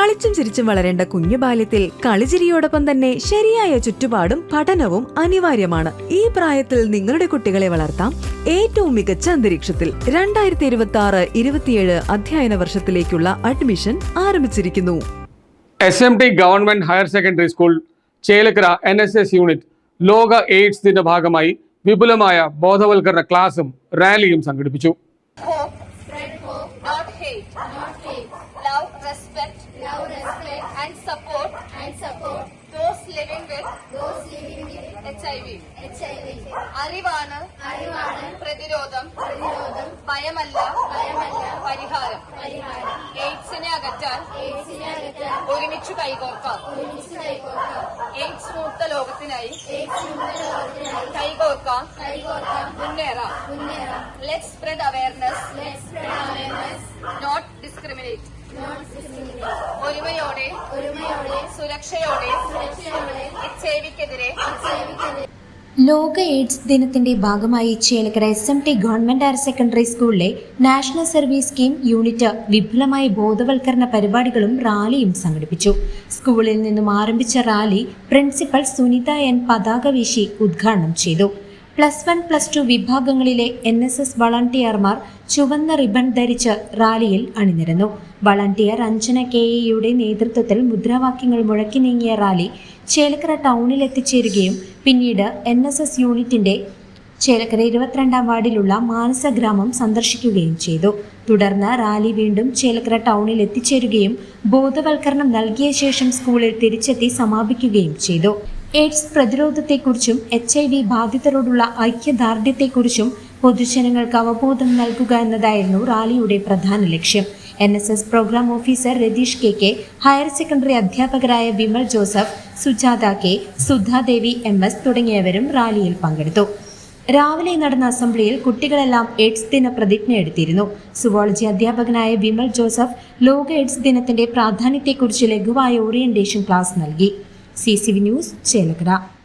കളിച്ചും ചിരിച്ചും വളരേണ്ട കുഞ്ഞു ബാല്യത്തിൽ കളിചിരിയോടൊപ്പം തന്നെ ശരിയായ ചുറ്റുപാടും പഠനവും അനിവാര്യമാണ്. ഈ പ്രായത്തിൽ നിങ്ങളുടെ കുട്ടികളെ വളർത്താം ഏറ്റവും മികച്ച അന്തരീക്ഷത്തിൽ. രണ്ടായിരത്തി ഇരുപത്തി ആറ് ഇരുപത്തിയേഴ് അധ്യയന വർഷത്തിലേക്കുള്ള അഡ്മിഷൻ ആരംഭിച്ചിരിക്കുന്നു. S M T government higher secondary school Chelakkara N S S unit ലോക എയ്ഡ്സ് ദിന ഭാഗമായി വിപുലമായ ബോധവൽക്കരണ ക്ലാസും റാലിയും സംഘടിപ്പിച്ചു. Hate, not hate, love, respect, love, respect, and support, and support. Those living with those living with HIV. HIV. അറിവാണ് അറിവാണ് പ്രതിരോധം. പ്രതിരോധം. ഭയമല്ല. ഭയമല്ല. പരിഹാരം. പരിഹാരം. എയ്ഡ്സിനെ അകറ്റാൻ എയ്ഡ്സിനെ അകറ്റാൻ ഒരുമിച്ച് കൈകോർക്കാം. ഒരുമിച്ച് കൈകോർക്കാം. എയ്ഡ്സ് മുക്ത ലോകത്തിനായി എയ്ഡ്സ് മുക്ത ലോകത്തിനായി കൈകോർക്കാം. കൈകോർക്കാം. മുന്നേറാം. മുന്നേറാം. Let spread awareness let spread ഒരുമയോടെ ലോക എയ്ഡ്സ് ദിനത്തിന്റെ ഭാഗമായി Chelakkara S M T government higher secondary സ്കൂളിലെ നാഷണൽ സർവീസ് സ്കീം യൂണിറ്റ് വിപുലമായ ബോധവൽക്കരണ പരിപാടികളും റാലിയും സംഘടിപ്പിച്ചു. സ്കൂളിൽ നിന്നും ആരംഭിച്ച റാലി പ്രിൻസിപ്പൽ സുനിത എൻ പതാക വീശി ഉദ്ഘാടനം ചെയ്തു. പ്ലസ് വൺ പ്ലസ് ടു വിഭാഗങ്ങളിലെ എൻ എസ് എസ് വളണ്ടിയർമാർ ചുവന്ന റിബൺ ധരിച്ച് റാലിയിൽ അണിനിരന്നു. വളണ്ടിയർ അഞ്ജന കെ എയുടെ നേതൃത്വത്തിൽ മുദ്രാവാക്യങ്ങൾ മുഴക്കി നീങ്ങിയ റാലി ചേലക്കര ടൗണിൽ എത്തിച്ചേരുകയും പിന്നീട് എൻ എസ് എസ് യൂണിറ്റിന്റെ ചേലക്കര ഇരുപത്തിരണ്ടാം വാർഡിലുള്ള മാനസ ഗ്രാമം സന്ദർശിക്കുകയും ചെയ്തു. തുടർന്ന് റാലി വീണ്ടും ചേലക്കര ടൗണിൽ എത്തിച്ചേരുകയും ബോധവൽക്കരണം നൽകിയ ശേഷം സ്കൂളിൽ തിരിച്ചെത്തി സമാപിക്കുകയും ചെയ്തു. എയ്ഡ്സ് പ്രതിരോധത്തെക്കുറിച്ചും എച്ച് ഐ വി ബാധിതരോടുള്ള ഐക്യദാർഢ്യത്തെക്കുറിച്ചും പൊതുജനങ്ങൾക്ക് അവബോധം നൽകുക എന്നതായിരുന്നു റാലിയുടെ പ്രധാന ലക്ഷ്യം. N S S program officer Ratheesh K K higher secondary അധ്യാപകരായ Vimal Joseph Sujatha K Sudhadevi M S തുടങ്ങിയവരും റാലിയിൽ പങ്കെടുത്തു. രാവിലെ നടന്ന അസംബ്ലിയിൽ കുട്ടികളെല്ലാം എയ്ഡ്സ് ദിന പ്രതിജ്ഞ എടുത്തിരുന്നു. സുവോളജി അധ്യാപകനായ വിമൽ ജോസഫ് ലോക എയ്ഡ്സ് ദിനത്തിന്റെ പ്രാധാന്യത്തെക്കുറിച്ച് ലഘുവായ ഓറിയന്റേഷൻ ക്ലാസ് നൽകി. C C V news Chelakkara